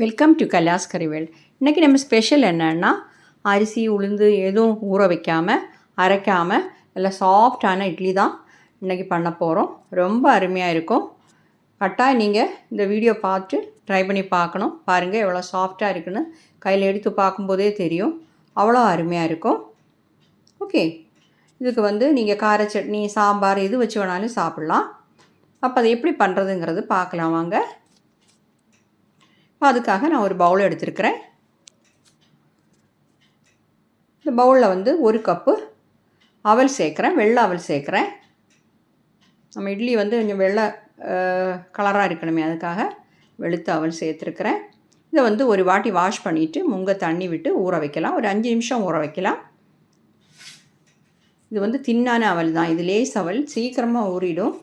Welcome to கலாஸ் கறிவேல் இன்றைக்கி நம்ம special என்னன்னா அரிசி உளுந்து எதுவும் ஊற வைக்காமல் அரைக்காமல் நல்லா சாஃப்டான இட்லி தான் இன்றைக்கி பண்ண போகிறோம் ரொம்ப அருமையாக இருக்கும். கட்டாயம் நீங்கள் இந்த வீடியோ பார்த்து ட்ரை பண்ணி பார்க்கணும். பாருங்கள் எவ்வளோ சாஃப்டாக இருக்குன்னு. கையில் எடுத்து பார்க்கும்போதே தெரியும். அவ்வளோ அருமையாக இருக்கும். ஓகே இதுக்கு வந்து நீங்கள் கார சட்னி சாம்பார் எது வச்சு வேணாலும் சாப்பிட்லாம். அப்போ அதை எப்படி பண்ணுறதுங்கிறது பார்க்கலாம் வாங்க. அதுக்காக நான் ஒரு பவுல் எடுத்திருக்கிறேன். இந்த பவுலில் வந்து ஒரு கப்பு அவல் சேர்க்குறேன் வெள்ளை அவல் சேர்க்குறேன். நம்ம இட்லி வந்து கொஞ்சம் வெள்ளை கலராக இருக்கணுமே அதுக்காக வெளுத்த அவல் சேர்த்துருக்குறேன். இதை வந்து ஒரு வாட்டி வாஷ் பண்ணிவிட்டு முங்க தண்ணி விட்டு ஊற வைக்கலாம். ஒரு அஞ்சு நிமிஷம் ஊற வைக்கலாம். இது வந்து தின்னான அவல் தான். இது லேஸ் அவல் சீக்கிரமாக ஊறிடும்.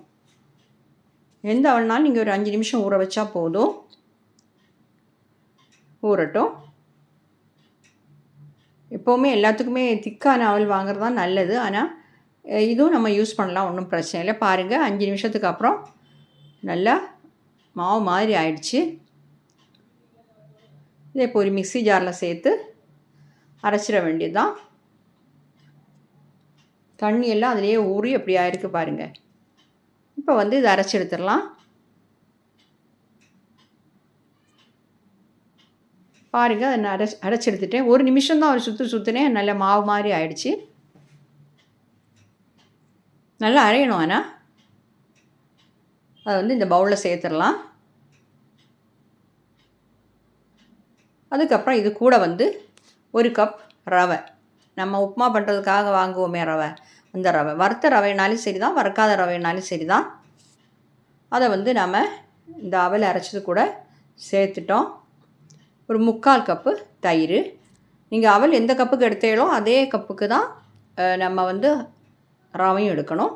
எந்த அவல்னாலும் நீங்கள் ஒரு அஞ்சு நிமிஷம் ஊற வச்சா போதும். ஊறட்டும். எப்போவுமே எல்லாத்துக்குமே திக்கான அவல் வாங்குறது தான் நல்லது ஆனால் இதுவும் நம்ம யூஸ் பண்ணலாம். ஒன்றும் பிரச்சனை இல்லை. பாருங்கள் அஞ்சு நிமிஷத்துக்கு அப்புறம் நல்லா மாவு மாதிரி ஆயிடுச்சு. இதை இப்போ ஒரு மிக்சி ஜாரில் சேர்த்து அரைச்சிட வேண்டியது தான் தண்ணி எல்லாம் அதிலேயே ஊறி அப்படி ஆயிருக்கு பாருங்கள் இப்போ வந்து இதை அரைச்சி எடுத்துடலாம். பாருங்கள் அதை நான் அரைச்சி அரைச்செடுத்துட்டேன் ஒரு நிமிஷம் தான் ஒரு சுற்று சுற்றுனேன் நல்ல மாவு மாதிரி ஆயிடுச்சு. நல்லா அரையணும் ஆனால் அதை வந்து இந்த பவுலில் சேர்த்துடலாம். அதுக்கப்புறம் இது கூட வந்து ஒரு கப் ரவை. நம்ம உப்புமா பண்ணுறதுக்காக வாங்குவோமே ரவை. அந்த ரவை. வறுத்த ரவைனாலும் சரி தான் வறுக்காத ரவைனாலும் சரி தான் அதை வந்து நம்ம இந்த அவலை அரைச்சது கூட சேர்த்துட்டோம். ஒரு முக்கால் கப்பு தயிர். நீங்கள் அவல் எந்த கப்புக்கு எடுத்தீங்களோ அதே கப்புக்கு தான் நம்ம வந்து ரவையும் எடுக்கணும்.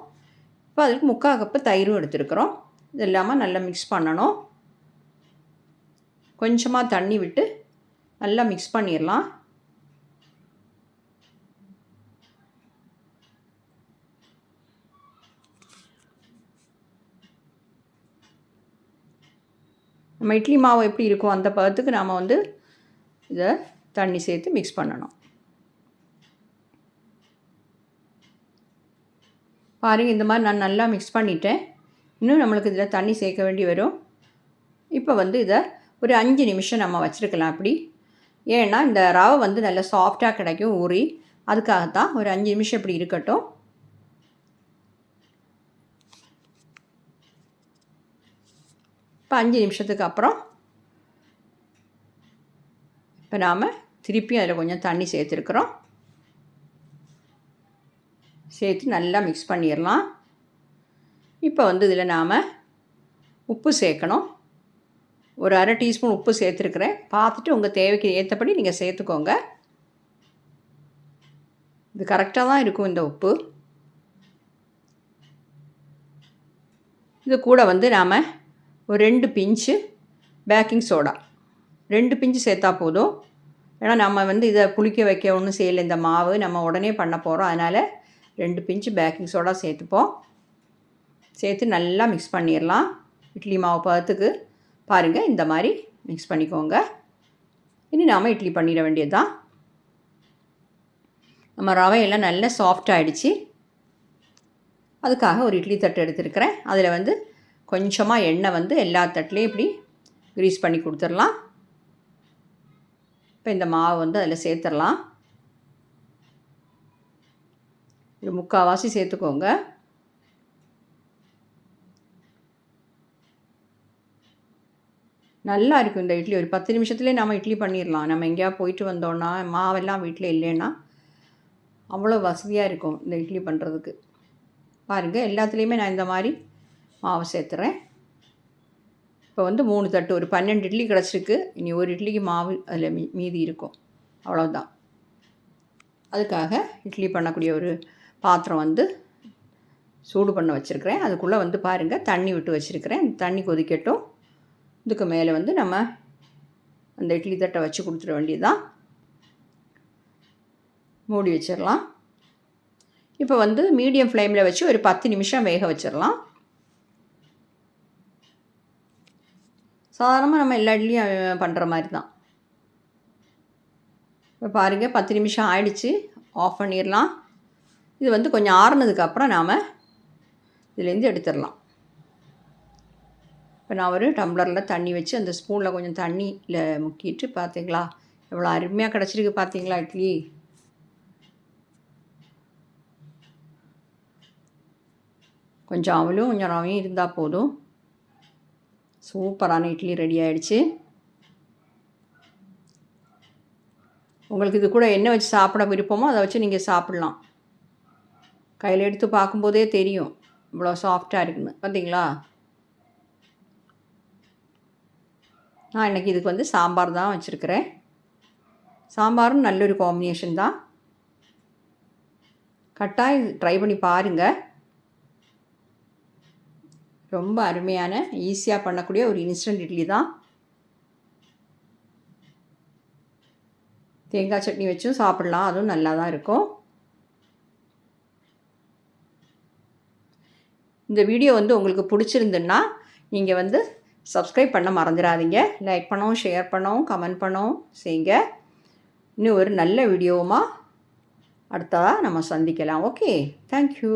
இப்போ அதுக்கு முக்கால் கப்பு தயிரும் எடுத்துருக்குறோம். இது இல்லாமல் நல்லா மிக்ஸ் பண்ணணும். கொஞ்சமாக தண்ணி விட்டு நல்லா மிக்ஸ் பண்ணிடலாம் நம்ம இட்லி மாவு எப்படி இருக்கும் அந்த பதத்துக்கு நாம் வந்து இதை தண்ணி சேர்த்து மிக்ஸ் பண்ணணும். பாருங்கள் இந்த மாதிரி நான் நல்லா மிக்ஸ் பண்ணிட்டேன். இன்னும் நம்மளுக்கு இதில் தண்ணி சேர்க்க வேண்டி வரும். இப்போ வந்து இதை ஒரு அஞ்சு நிமிஷம் நம்ம வச்சுருக்கலாம் அப்படி. ஏன்னா இந்த ரவை வந்து நல்லா சாஃப்டாக கிடைக்கும் ஊறி. அதுக்காகத்தான் ஒரு அஞ்சு நிமிஷம் இப்படி இருக்கட்டும். இப்போ அஞ்சு நிமிஷத்துக்கு அப்புறம் இப்போ நாம் திருப்பியும் அதில் கொஞ்சம் தண்ணி சேர்த்துருக்குறோம். சேர்த்து நல்லா மிக்ஸ் பண்ணிடலாம். இப்போ வந்து இதில் நாம் உப்பு சேர்க்கணும். ஒரு அரை டீஸ்பூன் உப்பு சேர்த்துருக்குறேன். பார்த்துட்டு உங்கள் தேவைக்கு ஏற்றபடி நீங்கள் சேர்த்துக்கோங்க. இது கரெக்டாக தான் இருக்கும் இந்த உப்பு. இது கூட வந்து நாம் ஒரு ரெண்டு பிஞ்சு பேக்கிங் சோடா. ரெண்டு பிஞ்சு சேர்த்தா போதும். ஏன்னா நம்ம வந்து இதை புளிக்க வைக்க ஒன்றும் செய்யலை இந்த மாவு நம்ம உடனே பண்ண போகிறோம் அதனால் ரெண்டு பிஞ்சு பேக்கிங் சோடா சேர்த்துப்போம். சேர்த்து நல்லா மிக்ஸ் பண்ணிடலாம். இட்லி மாவு பதத்துக்கு பாருங்கள் இந்த மாதிரி மிக்ஸ் பண்ணிக்கோங்க. இனி நாம் இட்லி பண்ணிட வேண்டியது தான் நம்ம ரவையெல்லாம் நல்லா சாஃப்ட் ஆகிடுச்சு அதுக்காக ஒரு இட்லி தட்டு எடுத்துருக்கிறேன். அதில் வந்து கொஞ்சமாக எண்ணெய் வந்து எல்லா தட்டிலையும் இப்படி க்ரீஸ் பண்ணி கொடுத்துடலாம். இப்போ இந்த மாவு வந்து அதில் சேர்த்துடலாம். இது முக்கால்வாசி சேர்த்துக்கோங்க. நல்லா இருக்கும் இந்த இட்லி. ஒரு பத்து நிமிஷத்துலேயே நம்ம இட்லி பண்ணிடலாம். நம்ம எங்கேயா போயிட்டு வந்தோன்னா மாவெல்லாம் வீட்டில் இல்லைன்னா அவ்வளோ வசதியாக இருக்கும் இந்த இட்லி பண்ணுறதுக்கு பாருங்கள் எல்லாத்துலேயுமே நான் இந்த மாதிரி மாவு சேர்த்துறேன். இப்போ வந்து மூணு தட்டு ஒரு பன்னெண்டு இட்லி கிடச்சிருக்கு. இனி ஒரு இட்லிக்கு மாவு அதில் மீ மீதி இருக்கும். அவ்வளோதான் அதுக்காக இட்லி பண்ணக்கூடிய ஒரு பாத்திரம் வந்து சூடு பண்ண வச்சுருக்கிறேன். அதுக்குள்ளே வந்து பாருங்கள் தண்ணி விட்டு வச்சுருக்கிறேன். தண்ணி கொதிக்கட்டும். இதுக்கு மேலே வந்து நம்ம அந்த இட்லி தட்டை வச்சு கொடுத்துட வேண்டியதுதான். மூடி வச்சிடலாம். இப்போ வந்து மீடியம் ஃப்ளேமில் வச்சு ஒரு பத்து நிமிஷம் வேக வச்சிடலாம். சாதாரணமாக நம்ம எல்லா இட்லியும் பண்ணுற மாதிரி தான் இப்போ பாருங்கள் பத்து நிமிஷம் ஆயிடுச்சு. ஆஃப் பண்ணிடலாம் இது வந்து கொஞ்சம் ஆறுனதுக்கப்புறம் நாம் இதுலேருந்து எடுத்துடலாம் இப்போ நான் ஒரு டம்ளரில் தண்ணி வச்சு அந்த ஸ்பூனில் கொஞ்சம் தண்ணியில் முக்கிட்டு பார்த்தீங்களா எவ்வளோ அருமையாக கிடச்சிருக்கு பார்த்தீங்களா இட்லி? கொஞ்சம் அவளும் கொஞ்சம் ரவையும் இருந்தால் போதும். சூப்பரான இட்லி ரெடி ஆயிடுச்சு. உங்களுக்கு இது கூட என்ன வச்சு சாப்பிட விருப்பமோ அதை வச்சு நீங்கள் சாப்பிட்லாம். கையில் எடுத்து பார்க்கும்போதே தெரியும். இவ்வளோ சாஃப்டாக இருக்குன்னு. பார்த்தீங்களா நான் இன்றைக்கி இதுக்கு வந்து சாம்பார் தான் வச்சுருக்கிறேன். சாம்பாரும் நல்ல ஒரு காம்பினேஷன் தான். கட்டாயம் ட்ரை பண்ணி பாருங்கள் ரொம்ப அருமையான ஈஸியாக பண்ணக்கூடிய ஒரு இன்ஸ்டன்ட் இட்லி தான். தேங்காய் சட்னி வச்சும் சாப்பிட்லாம் அதுவும் நல்லா தான் இருக்கும். இந்த வீடியோ வந்து உங்களுக்கு பிடிச்சிருந்துன்னா நீங்கள் வந்து சப்ஸ்கிரைப் பண்ண மறந்துடாதீங்க. லைக் பண்ணவும் ஷேர் பண்ணவும் கமெண்ட் பண்ணவும் செய்யுங்க. இன்னும் ஒரு நல்ல வீடியோவுமா அடுத்ததாக நம்ம சந்திக்கலாம். Okay thank you